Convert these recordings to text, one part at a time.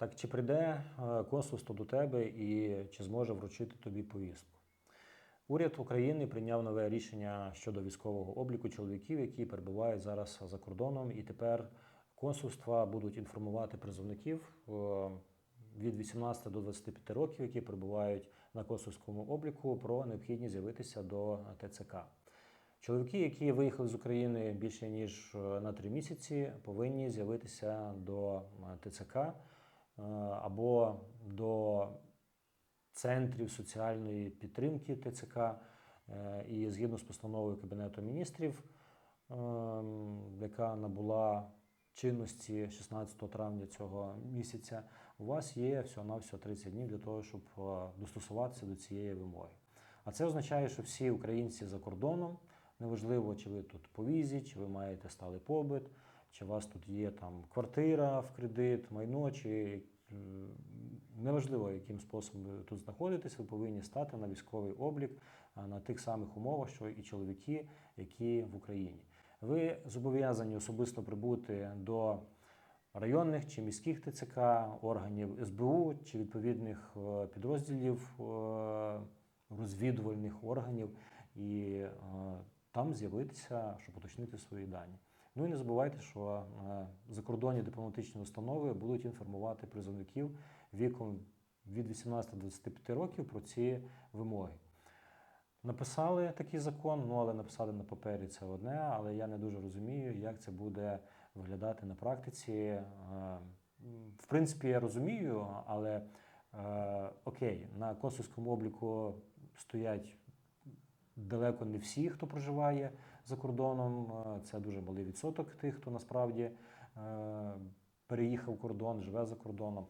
Так чи прийде е, консульство до тебе і чи зможе вручити тобі повістку? Уряд України прийняв нове рішення щодо військового обліку чоловіків, які перебувають зараз за кордоном, і тепер консульства будуть інформувати призовників е, від 18 до 25 років, які перебувають на консульському обліку, про необхідність з'явитися до ТЦК. Чоловіки, які виїхали з України більше ніж е, на три місяці, повинні з'явитися до ТЦК або до центрів соціальної підтримки ТЦК. Е, І згідно з постановою Кабінету міністрів, ем, яка набула чинності 16 травня цього місяця, у вас є всього-навсього 30 днів для того, щоб е, достосуватися до цієї вимоги. А це означає, що всі українці за кордоном, неважливо, чи ви тут по візі, чи ви маєте сталий побит, чи у вас тут є там квартира в кредит, майно, чи е, неважливо, яким способом ви тут знаходитесь, ви повинні стати на військовий облік на тих самих умовах, що і чоловіки, які в Україні. Ви зобов'язані особисто прибути до районних чи міських ТЦК, органів СБУ чи відповідних е, підрозділів е, розвідувальних органів і е, там з'явитися, щоб уточнити свої дані. Ну і не забувайте, що е, закордонні дипломатичні установи будуть інформувати призовників віком від 18 до 25 років про ці вимоги. Написали такий закон, ну але написали на папері це одне, але я не дуже розумію, як це буде виглядати на практиці. Е, В принципі, я розумію, але е, окей, на консульському обліку стоять далеко не всі, хто проживає за кордоном. Е, Це дуже малий відсоток тих, хто насправді е, переїхав кордон, живе за кордоном.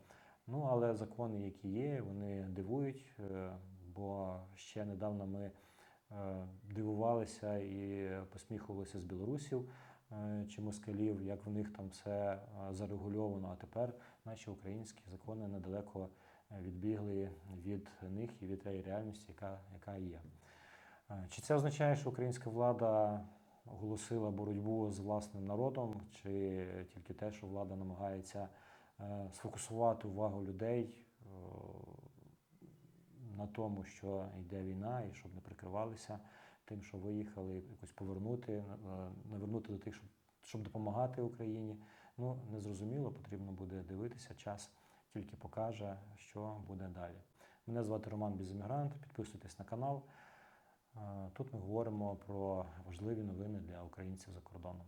Ну, але закони, які є, вони дивують, е, бо ще недавно ми дивувалися і посміхувалися з білорусів чи москалів, як в них там все зарегульовано. А тепер наші українські закони недалеко відбігли від них і від реальності, яка, яка є. Е, Чи це означає, що українська влада оголосила боротьбу з власним народом, чи тільки те, що влада намагається е, сфокусувати увагу людей е, на тому, що йде війна, і щоб не прикривалися тим, що виїхали, якось повернути, навернути до тих, щоб, щоб допомагати Україні. Ну, незрозуміло, потрібно буде дивитися. Час тільки покаже, що буде далі. Мене звати Роман Біземігрант. Підписуйтесь на канал. Тут ми говоримо про важливі новини для українців за кордоном.